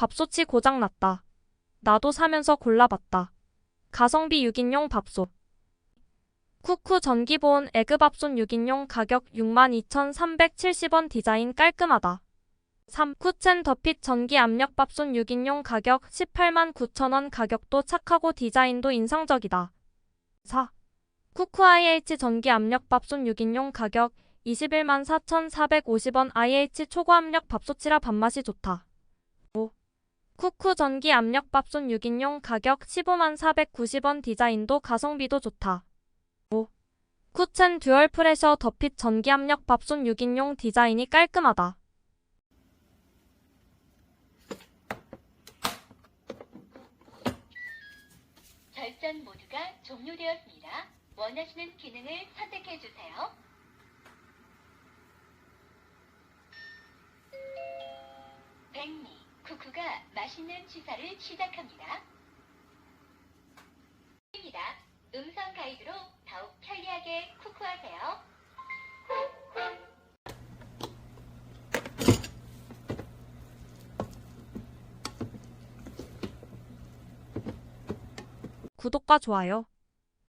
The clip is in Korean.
밥솥이 고장났다. 나도 사면서 골라봤다. 가성비 6인용 밥솥. 쿠쿠 전기보온 에그밥솥 6인용 가격 62,370원 디자인 깔끔하다. 3. 쿠첸 더핏 전기 압력밥솥 6인용 가격 18만 9천원 가격도 착하고 디자인도 인상적이다. 4. 쿠쿠 IH 전기 압력밥솥 6인용 가격 21만 4,450원 IH 초고압력 밥솥이라 밥맛이 좋다. 5. 쿠쿠 전기 압력 밥솥 6인용 가격 15만 490원 디자인도 가성비도 좋다. 5. 쿠첸 듀얼 프레셔 더핏 전기 압력 밥솥 6인용 디자인이 깔끔하다. 절전 모드가 종료되었습니다. 원하시는 기능을 선택해 주세요. 백미, 쿠쿠가 맛있는 취사를 시작합니다. 입니다. 음성 가이드로 더욱 편리하게 쿠쿠하세요. 구독과 좋아요